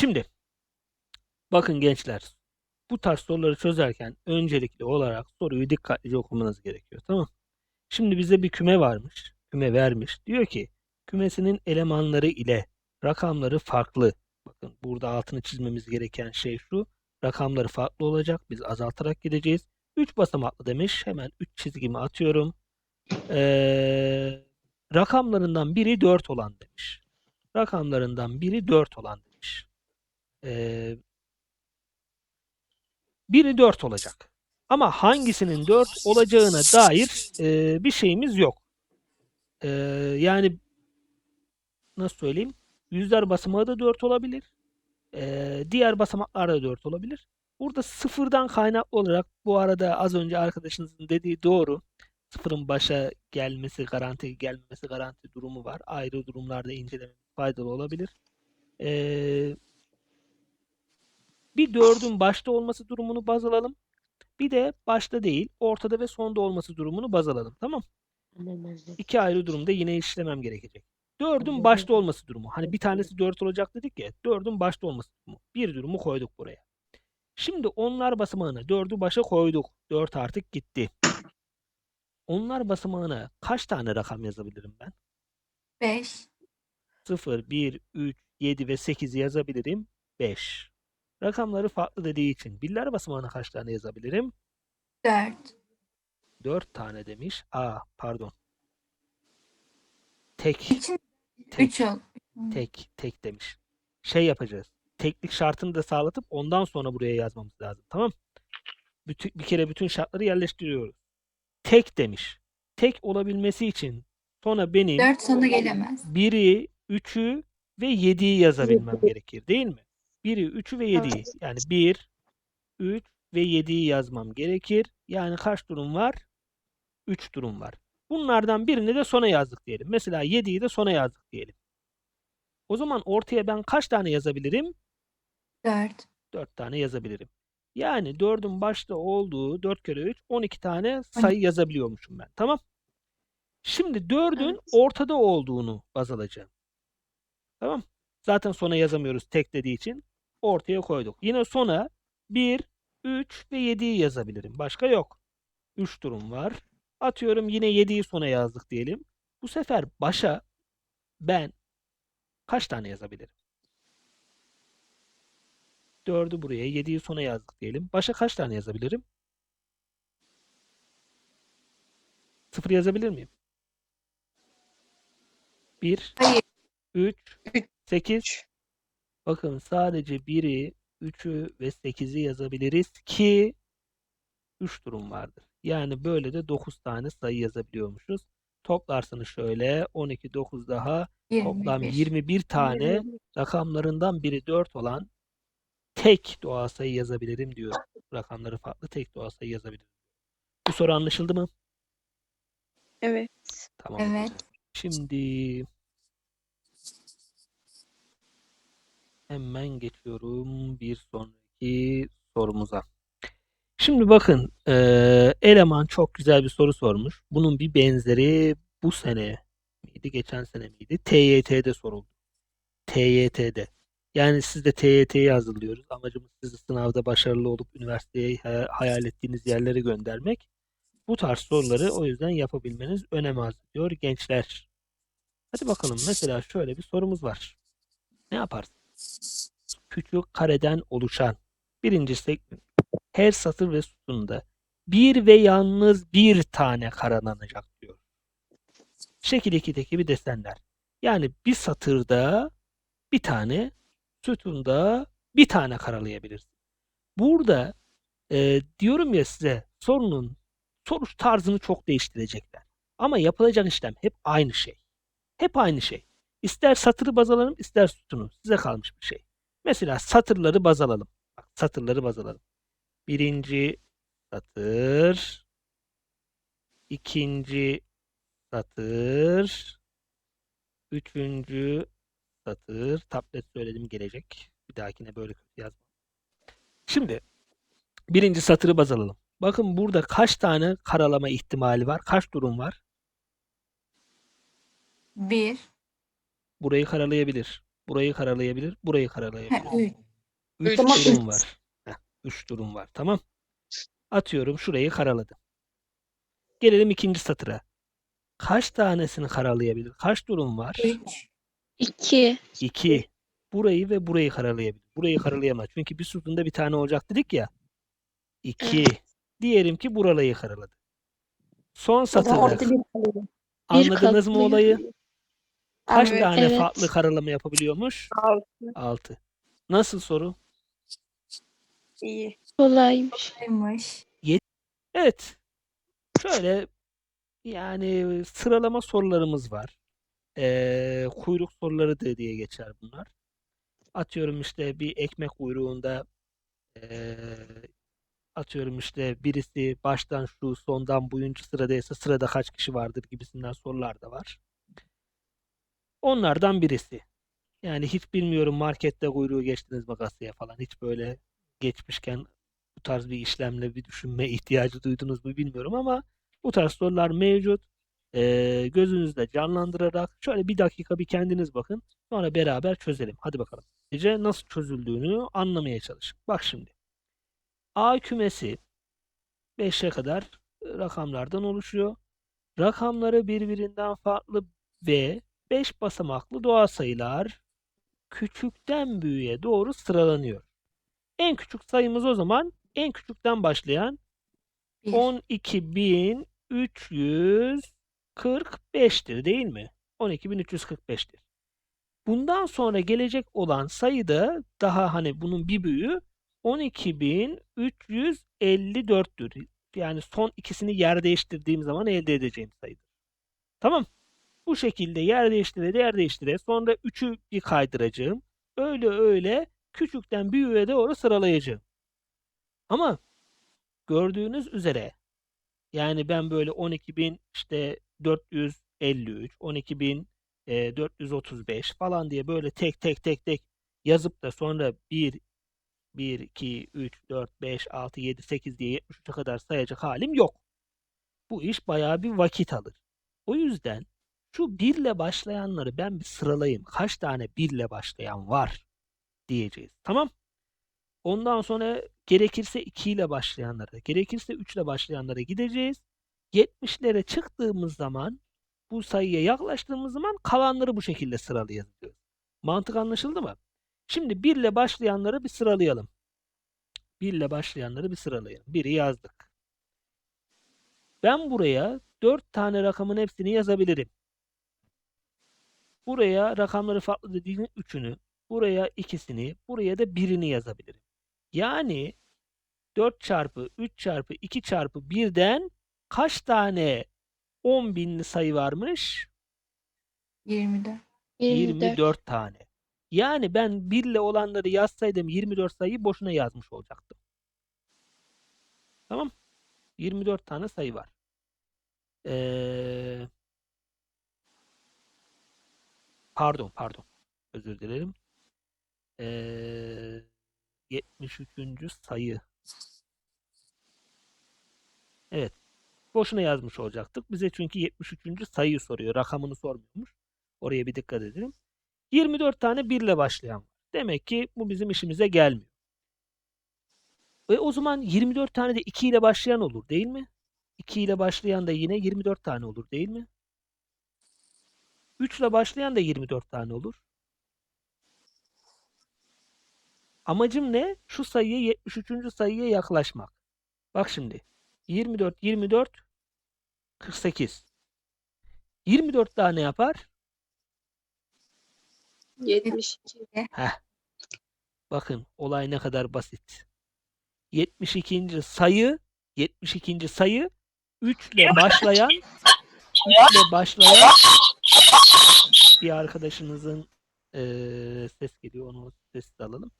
Şimdi bakın gençler bu tarz soruları çözerken öncelikli olarak soruyu dikkatlice okumanız gerekiyor. Tamam. Şimdi bize bir küme varmış. Küme vermiş. Diyor ki kümesinin elemanları ile rakamları farklı. Bakın burada altını çizmemiz gereken şey şu. Rakamları farklı olacak. Biz azaltarak gideceğiz. 3 basamaklı demiş. Hemen 3 çizgimi atıyorum. Ee, rakamlarından biri 4 olan demiş. Rakamlarından biri 4 olan demiş. Biri 4 olacak. Ama hangisinin 4 olacağına dair e, bir şeyimiz yok. Ee, yani nasıl söyleyeyim? Yüzler basamağı da 4 olabilir. Ee, diğer basamaklar da 4 olabilir. Burada sıfırdan kaynaklı olarak bu arada az önce arkadaşınızın dediği doğru. Sıfırın başa gelmesi garanti gelmemesi garanti durumu var. Ayrı durumlarda incelememiz faydalı olabilir. Ee, bir dördün başta olması durumunu baz alalım. Bir de başta değil, ortada ve sonda olması durumunu baz alalım. Tamam? İki ayrı durumda yine işlemem gerekecek. Dördün başta olması durumu. Hani bir tanesi dört olacak dedik ya. Dördün başta olması durumu. Bir durumu koyduk buraya. Şimdi onlar basamağına dördü başa koyduk. Dört artık gitti. Onlar basamağına kaç tane rakam yazabilirim ben? 5, 0, 1, 3, 7 ve 8'i yazabilirim. 5. Rakamları farklı dediği için birler basamağına kaç tane yazabilirim? 4, 4 tane demiş. Aa pardon. Tek. için Tek. 3 ol. Tek. Tek demiş. Şey yapacağız. Teklik şartını da sağlatıp ondan sonra buraya yazmamız lazım. Tamam? Bütün, bir kere bütün şartları yerleştiriyoruz. Tek demiş. Tek olabilmesi için sonra benim 4 sona gelemez. 1'i, 3'ü ve 7'yi yazabilmem gerekir değil mi? 1'i, 3'ü ve 7'yi. Yani 1, 3 ve 7'yi yazmam gerekir. Yani kaç durum var? 3 durum var. Bunlardan birini de sona yazdık diyelim. Mesela 7'yi de sona yazdık diyelim. O zaman ortaya ben kaç tane yazabilirim? 4, 4 tane yazabilirim. Yani 4'ün başta olduğu 4 kere 3 12 tane sayı yazabiliyormuşum ben. Tamam? Şimdi 4'ün Evet. ortada olduğunu baz alacağım. Tamam? Zaten sona yazamıyoruz tek dediği için. Ortaya koyduk. Yine sona 1, 3 ve 7'yi yazabilirim. Başka yok. 3 durum var. Atıyorum yine 7'yi sona yazdık diyelim. Bu sefer başa ben kaç tane yazabilirim? 4'ü buraya, 7'yi sona yazdık diyelim. Başa kaç tane yazabilirim? 0 yazabilir miyim? 1, hayır. 3, Üç. 8. Bakın sadece 1'i, 3'ü ve 8'i yazabiliriz ki 3 durum vardır. Yani böyle de 9 tane sayı yazabiliyormuşuz. Toplarsanız şöyle 12, 9 daha toplam 21. 21 tane rakamlarından biri 4 olan tek doğal sayı yazabilirim diyor. Rakamları farklı tek doğal sayı yazabilirim. Bu soru anlaşıldı mı? Evet. Tamam. Evet. Şimdi hemen geçiyorum bir sonraki sorumuza. Şimdi bakın eee, eleman çok güzel bir soru sormuş. Bunun bir benzeri bu sene miydi, geçen sene miydi? TYT'de soruldu. TYT'de. Yani siz de TYT'yi hazırlıyoruz. Amacımız sizi sınavda başarılı olup üniversiteye ha- hayal ettiğiniz yerlere göndermek. Bu tarz soruları o yüzden yapabilmeniz önem arz ediyor gençler. Hadi bakalım mesela şöyle bir sorumuz var. Ne yaparsın? Küçük kareden oluşan birinci segment her satır ve sütunda bir ve yalnız bir tane karalanacak diyor. Şekil 2'deki bir desenler. Yani bir satırda bir tane, sütunda bir tane karalayabilirsin. Burada e, diyorum ya size sorunun soruş tarzını çok değiştirecekler. Ama yapılacak işlem hep aynı şey. Hep aynı şey. İster satırı baz alalım, ister sütunu. Size kalmış bir şey. Mesela satırları baz alalım. Bak, satırları baz alalım. Birinci satır, ikinci satır, üçüncü satır. Tablet söyledim gelecek. Bir dahakine böyle yazma. Şimdi birinci satırı baz alalım. Bakın burada kaç tane karalama ihtimali var? Kaç durum var? 1, Burayı karalayabilir. Burayı karalayabilir. Burayı karalayabilir. Ha, üç. Üç Tamam, durum üç. var. Heh, üç durum var. Tamam. Atıyorum şurayı karaladım. Gelelim ikinci satıra. Kaç tanesini karalayabilir? Kaç durum var? Üç. 2. 2. Burayı ve burayı karalayabilir. Burayı karalayamaz. Çünkü bir sütunda bir tane olacak dedik ya. 2. Diyelim ki burayı karaladı. Son satırda anladınız mı olayı? Kaç Evet, tane evet. farklı karalama yapabiliyormuş? 6. Nasıl soru? İyi. Kolaymış. Kolaymış. Evet. Şöyle yani sıralama sorularımız var. Ee, kuyruk soruları da diye geçer bunlar. Atıyorum işte bir ekmek kuyruğunda ee, atıyorum işte birisi baştan şu sondan buyuncu sıradaysa sırada kaç kişi vardır gibisinden sorular da var. Onlardan birisi. Yani hiç bilmiyorum markette kuyruğu geçtiniz mi kasaya falan. Hiç böyle geçmişken bu tarz bir işlemle bir düşünme ihtiyacı duydunuz mu bilmiyorum ama bu tarz sorular mevcut. Ee, gözünüzde canlandırarak şöyle bir dakika bir kendiniz bakın. Sonra beraber çözelim. Hadi bakalım. Gece nasıl çözüldüğünü anlamaya çalışın. Bak şimdi. A kümesi 5'e kadar rakamlardan oluşuyor. Rakamları birbirinden farklı ve 5 basamaklı doğal sayılar küçükten büyüğe doğru sıralanıyor. En küçük sayımız o zaman en küçükten başlayan Bir. 12.345'tir değil mi? 12.345'tir. Bundan sonra gelecek olan sayı da daha hani bunun bir büyüğü 12.354'tür. Yani son ikisini yer değiştirdiğim zaman elde edeceğim sayıdır. Tamam. Bu şekilde yer değiştire yer değiştire sonra 3'ü bir kaydıracağım. Öyle öyle küçükten büyüğe doğru sıralayacağım. Ama gördüğünüz üzere yani ben böyle 12.000 işte 453, 12.435 falan diye böyle tek tek tek tek yazıp da sonra 1, 1, 2, 3, 4, 5, 6, 7, 8 diye 73'e kadar sayacak halim yok. Bu iş bayağı bir vakit alır. O yüzden şu 1 ile başlayanları ben bir sıralayayım. Kaç tane 1 ile başlayan var diyeceğiz. Tamam? Ondan sonra gerekirse 2 ile başlayanlara, gerekirse 3 ile başlayanlara gideceğiz. 70'lere çıktığımız zaman bu sayıya yaklaştığımız zaman kalanları bu şekilde sıralayacağız. Mantık anlaşıldı mı? Şimdi 1 ile başlayanları bir sıralayalım. 1 ile başlayanları bir sıralayalım. 1'i yazdık. Ben buraya 4 tane rakamın hepsini yazabilirim. Buraya rakamları farklı dediğinin 3'ünü, buraya ikisini, buraya da birini yazabilirim. Yani 4 çarpı 3 çarpı 2 çarpı 1'den kaç tane 10 binli sayı varmış? 24. 24 tane. Yani ben 1 ile olanları yazsaydım 24 sayıyı boşuna yazmış olacaktım. Tamam. 24 tane sayı var. Ee, pardon pardon. Özür dilerim. Ee, 73. sayı. Evet. Boşuna yazmış olacaktık. Bize çünkü 73. sayıyı soruyor. Rakamını sormuyormuş. Oraya bir dikkat edelim. 24 tane 1 ile başlayan. Demek ki bu bizim işimize gelmiyor. Ve o zaman 24 tane de 2 ile başlayan olur değil mi? 2 ile başlayan da yine 24 tane olur değil mi? 3 ile başlayan da 24 tane olur. Amacım ne? Şu sayıya 73. sayıya yaklaşmak. Bak şimdi. 24, 24, 48. 24 tane yapar. 72. Heh. Bakın olay ne kadar basit. 72. sayı 72. sayı 3 ile başlayan 3 ile başlayan bir arkadaşınızın eee, ses geliyor onu sessiz alalım.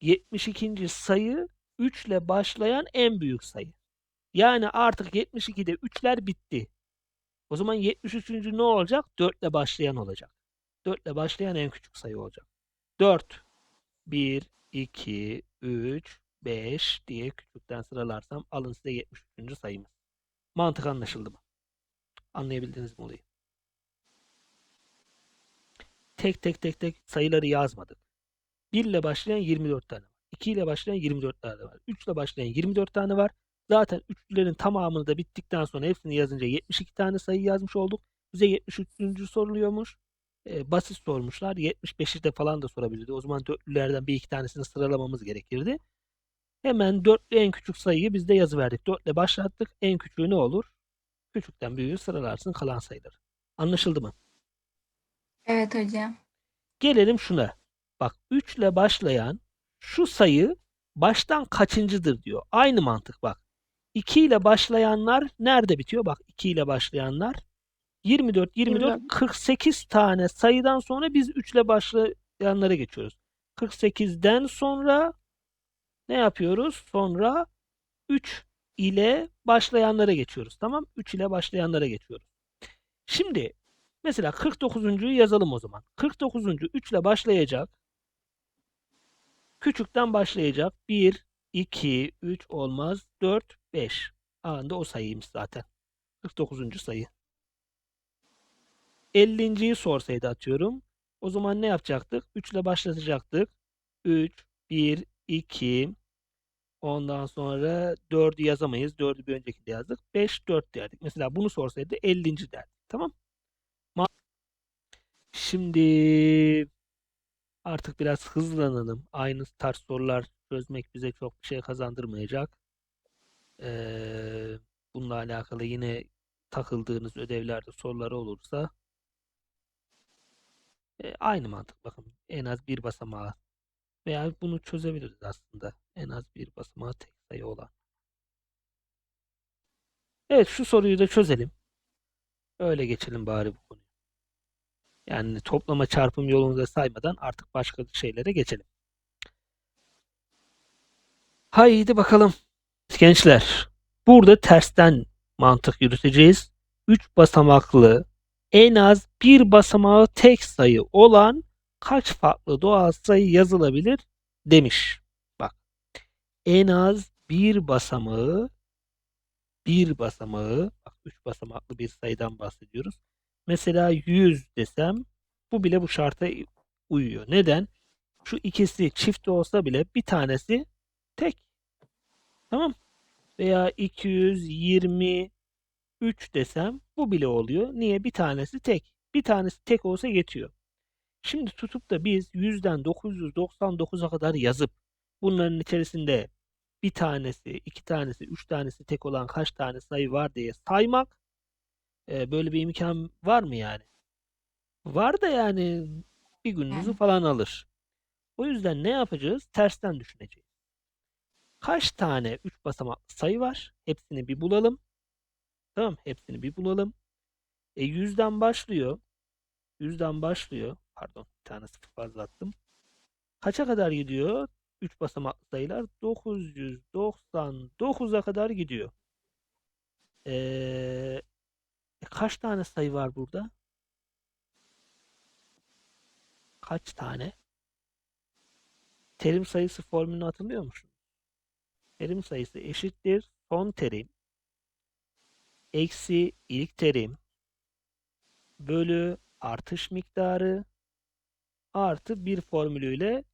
72. sayı 3 ile başlayan en büyük sayı. Yani artık 72'de 3'ler bitti. O zaman 73. ne olacak? 4 ile başlayan olacak. 4 ile başlayan en küçük sayı olacak. 4 1 2 3 5 diye küçükten sıralarsam alın size 73. sayımız. Mantık anlaşıldı mı? Anlayabildiniz mi olayı? Tek tek tek tek sayıları yazmadık. 1 ile başlayan 24 tane var. 2 ile başlayan 24 tane var. 3 ile başlayan 24 tane var. Zaten üçlülerin tamamını da bittikten sonra hepsini yazınca 72 tane sayı yazmış olduk. Bize 73. soruluyormuş. Ee, basit sormuşlar. 75'i de falan da sorabilirdi. O zaman dörtlülerden bir iki tanesini sıralamamız gerekirdi. Hemen dörtlü en küçük sayıyı biz de yazıverdik. 4 ile başlattık. En küçüğü ne olur? Küçükten büyüğü sıralarsın kalan sayıları. Anlaşıldı mı? Evet hocam. Gelelim şuna. Bak 3 ile başlayan şu sayı baştan kaçıncıdır diyor. Aynı mantık bak. 2 ile başlayanlar nerede bitiyor? Bak 2 ile başlayanlar 24, 24, 24. 48 tane sayıdan sonra biz 3 ile başlayanlara geçiyoruz. 48'den sonra ne yapıyoruz? Sonra 3 ile başlayanlara geçiyoruz. Tamam? 3 ile başlayanlara geçiyoruz. Şimdi mesela 49'uncuyu yazalım o zaman. 49. 3 ile başlayacak. Küçükten başlayacak. 1, 2, 3 olmaz. 4, 5. Anında o sayıymış zaten. 49. sayı. 50.yi sorsaydı atıyorum. O zaman ne yapacaktık? 3 ile başlatacaktık. 3, 1, 2, ondan sonra 4'ü yazamayız. 4'ü bir öncekinde yazdık. 5, 4 derdik. Mesela bunu sorsaydı 50. derdik. Tamam. Şimdi artık biraz hızlanalım. Aynı tarz sorular çözmek bize çok bir şey kazandırmayacak. Ee, bununla alakalı yine takıldığınız ödevlerde soruları olursa e, aynı mantık bakın. En az bir basamağı veya bunu çözebiliriz aslında. En az bir basamağı tek sayı olan. Evet şu soruyu da çözelim. Öyle geçelim bari bu konuyu. Yani toplama çarpım yolunu da saymadan artık başka şeylere geçelim. Haydi bakalım. Gençler, burada tersten mantık yürüteceğiz. 3 basamaklı en az bir basamağı tek sayı olan kaç farklı doğal sayı yazılabilir demiş. Bak. En az bir basamağı bir basamağı bak 3 basamaklı bir sayıdan bahsediyoruz. Mesela 100 desem bu bile bu şarta uyuyor. Neden? Şu ikisi çift olsa bile bir tanesi tek. Tamam. Veya 223 desem bu bile oluyor. Niye? Bir tanesi tek. Bir tanesi tek olsa yetiyor. Şimdi tutup da biz 100'den 999'a kadar yazıp bunların içerisinde bir tanesi, iki tanesi, üç tanesi tek olan kaç tane sayı var diye saymak e, böyle bir imkan var mı yani? Var da yani bir gününüzü Yani. falan alır. O yüzden ne yapacağız? Tersten düşüneceğiz. Kaç tane 3 basamaklı sayı var? Hepsini bir bulalım. Tamam, hepsini bir bulalım. E 100'den başlıyor. 100'den başlıyor. Pardon, bir tane sıfır fazla attım. Kaça kadar gidiyor? 3 basamaklı sayılar 999'a kadar gidiyor. Ee, e, kaç tane sayı var burada? Kaç tane? Terim sayısı formülünü hatırlıyor musun? Terim sayısı eşittir son terim eksi ilk terim bölü artış miktarı artı bir formülüyle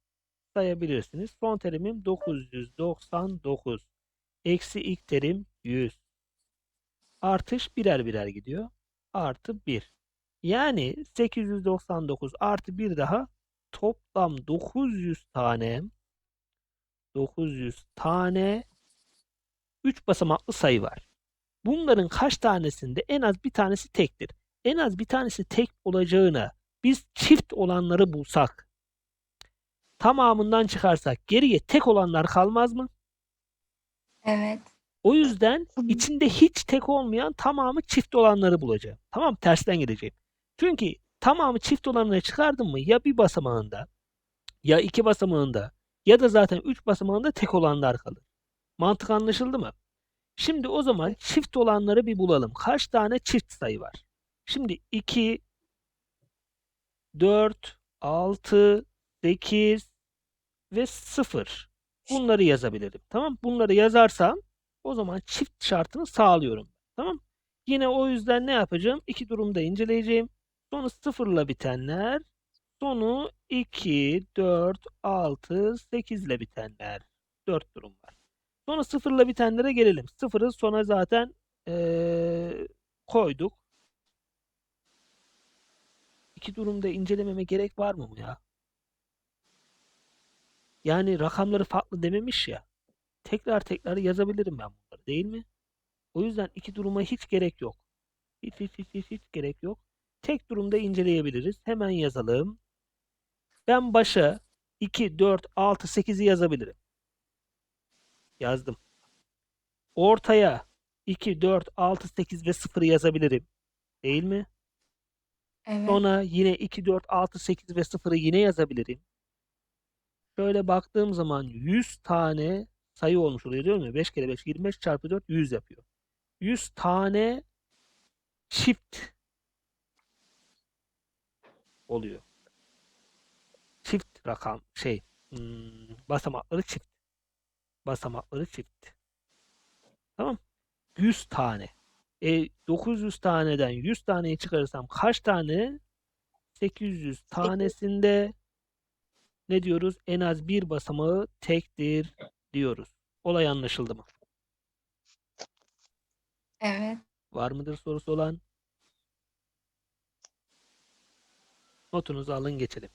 sayabilirsiniz. Son terimim 999 eksi ilk terim 100 artış birer birer gidiyor. Artı 1. Yani 899 artı 1 daha toplam 900 tane 900 tane 3 basamaklı sayı var. Bunların kaç tanesinde en az bir tanesi tektir. En az bir tanesi tek olacağına biz çift olanları bulsak tamamından çıkarsak geriye tek olanlar kalmaz mı? Evet. O yüzden içinde hiç tek olmayan tamamı çift olanları bulacağım. Tamam tersten gideceğim. Çünkü tamamı çift olanları çıkardım mı ya bir basamağında ya iki basamağında ya da zaten üç basamağında tek olanlar kalır. Mantık anlaşıldı mı? Şimdi o zaman çift olanları bir bulalım. Kaç tane çift sayı var? Şimdi 2, 4, 6, 8 ve 0. Bunları yazabilirim. Tamam? Bunları yazarsam o zaman çift şartını sağlıyorum. Tamam? Yine o yüzden ne yapacağım? İki durumda inceleyeceğim. Sonu sıfırla bitenler Sonu 2, 4, 6, 8 ile bitenler. 4 durum var. Sonra 0 ile bitenlere gelelim. 0'ı sona zaten eee, koyduk. İki durumda incelememe gerek var mı bu ya? Yani rakamları farklı dememiş ya. Tekrar tekrar yazabilirim ben bunları değil mi? O yüzden iki duruma hiç gerek yok. Hiç hiç hiç hiç, hiç gerek yok. Tek durumda inceleyebiliriz. Hemen yazalım. Ben başa 2, 4, 6, 8'i yazabilirim. Yazdım. Ortaya 2, 4, 6, 8 ve 0'ı yazabilirim. Değil mi? Evet. Sonra yine 2, 4, 6, 8 ve 0'ı yine yazabilirim. Şöyle baktığım zaman 100 tane sayı olmuş oluyor değil mi? 5 kere 5 25 çarpı 4 100 yapıyor. 100 tane çift oluyor. Çift rakam şey hmm, basamakları çift. Basamakları çift. Tamam. 100 tane. E 900 taneden 100 taneyi çıkarırsam kaç tane? 800 tanesinde ne diyoruz? En az bir basamağı tektir diyoruz. Olay anlaşıldı mı? Evet. Var mıdır sorusu olan? Notunuzu alın geçelim.